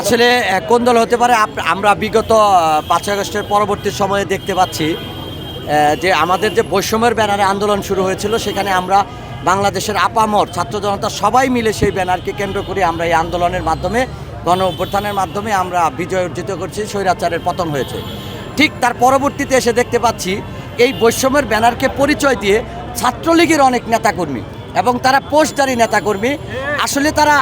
আসলে কোন দল হতে পারে? আমরা বিগত পাঁচ আগস্টের পরবর্তী সময়ে দেখতে পাচ্ছি যে আমাদের যে বৈষম্যের ব্যানারে আন্দোলন শুরু হয়েছিল, সেখানে আমরা বাংলাদেশের আপামর ছাত্র জনতা সবাই মিলে সেই ব্যানারকে কেন্দ্র করে আমরা এই আন্দোলনের মাধ্যমে, গণ অভ্যুত্থানের মাধ্যমে আমরা বিজয় অর্জিত করছি, স্বৈরাচারের পতন হয়েছে। ঠিক তার পরবর্তীতে এসে দেখতে পাচ্ছি, এই বৈষম্যের ব্যানারকে পরিচয় দিয়ে ছাত্রলীগের অনেক নেতাকর্মী এবং তারা পোস্টদারি নেতাকর্মী। আসলে তারা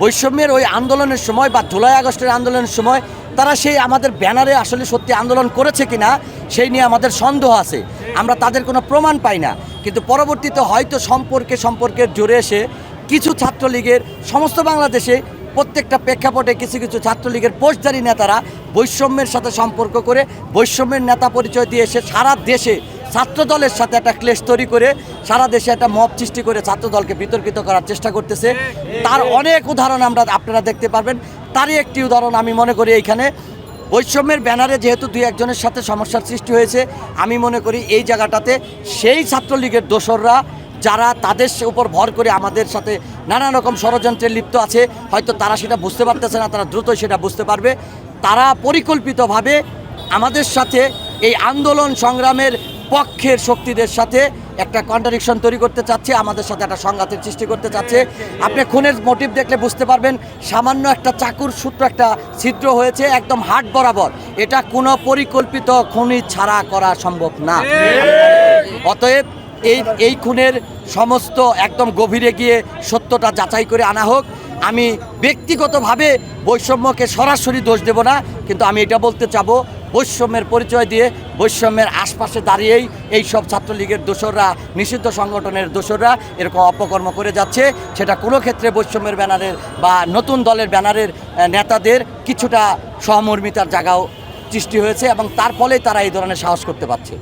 বৈষম্যের ওই আন্দোলনের সময় বা জুলাই আগস্টের আন্দোলনের সময় তারা সেই আমাদের ব্যানারে আসলে সত্যি আন্দোলন করেছে কিনা সেই নিয়ে আমাদের সন্দেহ আছে। আমরা তাদের কোনো প্রমাণ পাই না। কিন্তু পরবর্তীতে হয়তো সম্পর্কে সম্পর্কের জোরে এসে কিছু ছাত্রলীগের সমস্ত বাংলাদেশে প্রত্যেকটা প্রেক্ষাপটে কিছু কিছু ছাত্রলীগের পোস্টদারি নেতারা বৈষম্যের সাথে সম্পর্ক করে, বৈষম্যের নেতা পরিচয় দিয়ে এসে সারা দেশে ছাত্র দলের সাথে একটা ক্লেশ তৈরি করে সারা দেশে একটা মব সৃষ্টি করে ছাত্র দলকে বিতর্কিত করার চেষ্টা করতেছে। তার অনেক উদাহরণ আমরা আপনারা দেখতে পারবেন। তারই একটি উদাহরণ আমি মনে করি এইখানে। বৈষম্যের ব্যানারে যেহেতু দুই একজনের সাথে সমস্যার সৃষ্টি হয়েছে, আমি মনে করি এই জায়গাটাতে সেই ছাত্রলীগের দোসররা যারা তাদের উপর ভর করে আমাদের সাথে নানা রকম ষড়যন্ত্রে লিপ্ত আছে, হয়তো তারা সেটা বুঝতে পারতেছে না, তারা দ্রুত সেটা বুঝতে পারবে। তারা পরিকল্পিতভাবে আমাদের সাথে এই আন্দোলন সংগ্রামের পক্ষের শক্তিদের সাথে একটা কন্ট্রাডিকশন তৈরি করতে চাচ্ছে, আমাদের সাথে একটা সংঘাতের সৃষ্টি করতে চাচ্ছে। আপনি খুনের মোটিভ দেখলে বুঝতে পারবেন, সামান্য একটা চাকুর সূত্র, একটা ছিদ্র হয়েছে একদম হাট বরাবর। এটা কোনো পরিকল্পিত খুনি ছাড়া করা সম্ভব না। অতএব এই এই খুনের সমস্ত একদম গভীরে গিয়ে সত্যটা যাচাই করে আনা হোক। আমি ব্যক্তিগতভাবে বৈষম্যকে সরাসরি দোষ দেব না, কিন্তু আমি এটা বলতে চাবো বৈষম্যের পরিচয় দিয়ে বৈষম্যের আশপাশে দাঁড়িয়েই এই সব ছাত্রলীগের দোসররা, নিষিদ্ধ সংগঠনের দোসররা এরকম অপকর্ম করে যাচ্ছে। সেটা কোনো ক্ষেত্রে বৈষম্যের ব্যানারের বা নতুন দলের ব্যানারের নেতাদের কিছুটা সহমর্মিতার জায়গাও সৃষ্টি হয়েছে এবং তার ফলেই তারা এই ধরনের সাহস করতে পারছে।